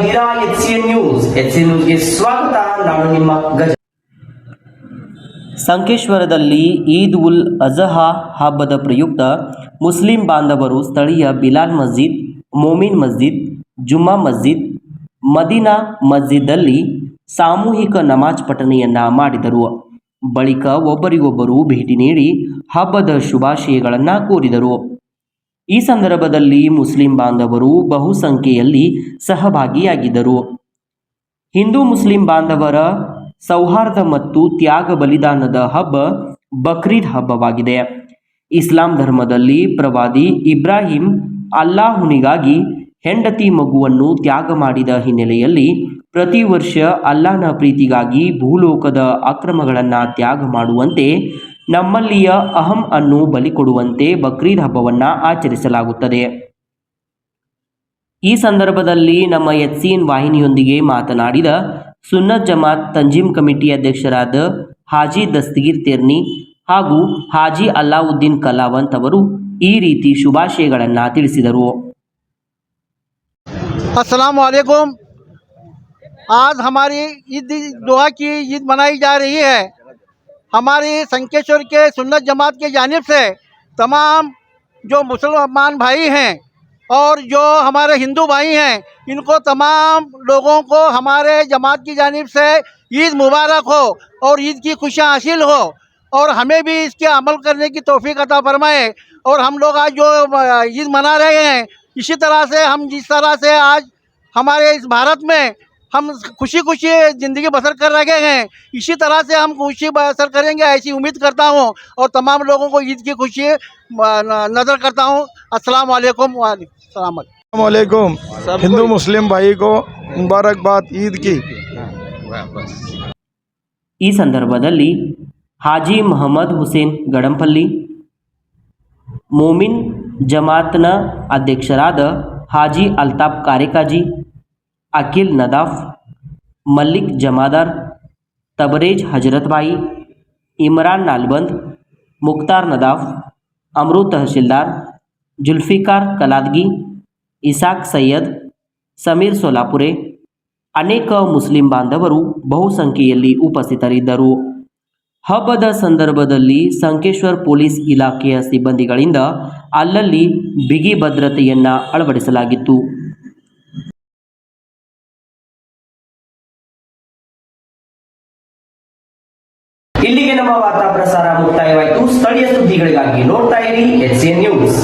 H C ನ್ಯೂಸ್ಗೆ ಸ್ವಾಗತ. ನಾನು ನಿಮ್ಮ ಗಜ ಸಂಕೇಶ್ವರದಲ್ಲಿ ಈದ್ ಉಲ್ ಅಜಹಾ ಹಬ್ಬದ ಪ್ರಯುಕ್ತ ಮುಸ್ಲಿಂ ಬಾಂಧವರು ಸ್ಥಳೀಯ ಬಿಲಾಲ್ ಮಸ್ಜಿದ್, ಮೋಮಿನ್ ಮಸ್ಜಿದ್, ಜುಮ್ಮಾ ಮಸ್ಜಿದ್, ಮದೀನಾ ಮಸ್ಜಿದ್ದಲ್ಲಿ ಸಾಮೂಹಿಕ ನಮಾಜ್ ಪಠನೆಯನ್ನ ಮಾಡಿದರು. ಬಳಿಕ ಒಬ್ಬರಿಗೊಬ್ಬರು ಭೇಟಿ ನೀಡಿ ಹಬ್ಬದ ಶುಭಾಶಯಗಳನ್ನು ಕೋರಿದರು. ಈ ಸಂದರ್ಭದಲ್ಲಿ ಮುಸ್ಲಿಂ ಬಾಂಧವರು ಬಹುಸಂಖ್ಯೆಯಲ್ಲಿ ಸಹಭಾಗಿಯಾಗಿದ್ದರು. ಹಿಂದೂ ಮುಸ್ಲಿಂ ಬಾಂಧವರ ಸೌಹಾರ್ದ ಮತ್ತು ತ್ಯಾಗ ಬಲಿದಾನದ ಹಬ್ಬ ಬಕ್ರೀದ್ ಹಬ್ಬವಾಗಿದೆ. ಇಸ್ಲಾಂ ಧರ್ಮದಲ್ಲಿ ಪ್ರವಾದಿ ಇಬ್ರಾಹಿಂ ಅಲ್ಲಾಹುನಿಗಾಗಿ ಹೆಂಡತಿ ಮಗುವನ್ನು ತ್ಯಾಗ ಮಾಡಿದ ಹಿನ್ನೆಲೆಯಲ್ಲಿ ಪ್ರತಿ ವರ್ಷ ಅಲ್ಲಾಹನ ಪ್ರೀತಿಗಾಗಿ ಭೂಲೋಕದ ಅಕ್ರಮಗಳನ್ನು ತ್ಯಾಗ ಮಾಡುವಂತೆ ನಮ್ಮಲ್ಲಿಯ ಅಹಂ ಅನ್ನು ಬಲಿ ಕೊಡುವಂತೆ ಬಕ್ರೀದ್ ಹಬ್ಬವನ್ನು ಆಚರಿಸಲಾಗುತ್ತದೆ ಈ ಸಂದರ್ಭದಲ್ಲಿ ನಮ್ಮ ಎಚ್ ಸಿ ಎನ್ ವಾಹಿನಿಯೊಂದಿಗೆ ಮಾತನಾಡಿದ ಸುನ್ನತ್ ಜಮಾತ್ ತಂಜೀಮ್ ಕಮಿಟಿ ಅಧ್ಯಕ್ಷರಾದ ಹಾಜಿ ದಸ್ತಗೀರ್ ತೆರ್ನಿ ಹಾಗೂ ಹಾಜಿ ಅಲ್ಲಾವುದ್ದೀನ್ ಕಲಾವಂತ್ ಅವರು ಈ ರೀತಿ ಶುಭಾಶಯಗಳನ್ನು ತಿಳಿಸಿದರು अस्सलाम वालेकुम आज हमारी ईद दुआ की ईद मनाई जा रही है हमारी संकेश्वर के सुन्नत जमात की जानिब से तमाम जो मुसलमान भाई हैं और जो हमारे हिंदू भाई हैं, इनको तमाम लोगों को हमारे जमात की जानिब से ईद मुबारक हो और ईद की खुशियाँ हासिल हो और हमें भी इसके अमल करने की तोफ़ी अता फरमाए और हम लोग आज जो ईद मना रहे हैं, इसी तरह से हम, जिस तरह से आज हमारे इस भारत में हम खुशी खुशी ज़िंदगी बसर कर रहे हैं इसी तरह से हम खुशी बसर करेंगे ऐसी उम्मीद करता हूँ और तमाम लोगों को ईद की खुशी अ, न- नज़र करता हूँ अस्सलाम वालेकुम वालेकुम वालेकुम हिंदू मुस्लिम भाई को मुबारकबाद ईद की ಈ ಸಂದರ್ಭದಲ್ಲಿ ಹಾಜಿ ಮಹಮ್ಮದ್ ಹುಸೇನ್ ಗಡಂಪಲ್ಲಿ ಮೋಮಿನ್ ಜಮಾತ್ನ ಅಧ್ಯಕ್ಷರಾದ ಹಾಜಿ ಅಲ್ತಾಫ್ ಕಾರೇಕಾಜಿ ಅಖಿಲ್ ನದಾಫ್, ಮಲ್ಲಿಕ್ ಜಮಾದಾರ್, ತಬರೇಜ್ ಹಜರತ್ಬಾಯಿ, ಇಮ್ರಾನ್ ನಾಲ್ಬಂದ್ ಮುಕ್ತಾರ್ ನದಾಫ್, ಅಮರು ತಹಶೀಲ್ದಾರ್, ಜುಲ್ಫಿಕಾರ್ ಕಲಾದ್ಗಿ, ಇಸಾಕ್ ಸೈಯದ್, ಸಮೀರ್ ಸೋಲಾಪುರೆ, ಅನೇಕ ಮುಸ್ಲಿಂ ಬಾಂಧವರು ಬಹುಸಂಖ್ಯೆಯಲ್ಲಿ ಉಪಸ್ಥಿತರಿದ್ದರು. ಹಬ್ಬದ ಸಂದರ್ಭದಲ್ಲಿ ಸಂಕೇಶ್ವರ್ ಪೊಲೀಸ್ ಇಲಾಖೆಯ ಸಿಬ್ಬಂದಿಗಳಿಂದ ಅಲ್ಲಲ್ಲಿ ಬಿಗಿ ಭದ್ರತೆಯನ್ನು ಅಳವಡಿಸಲಾಗಿತ್ತು. ಇಲ್ಲಿಗೆ ನಮ್ಮ ವಾರ್ತಾ ಪ್ರಸಾರ ಮುಕ್ತಾಯವಾಯಿತು. ಸ್ಥಳೀಯ ಸುದ್ದಿಗಳಿಗಾಗಿ ನೋಡ್ತಾ ಇರಿ ಎಚ್ ನ್ಯೂಸ್.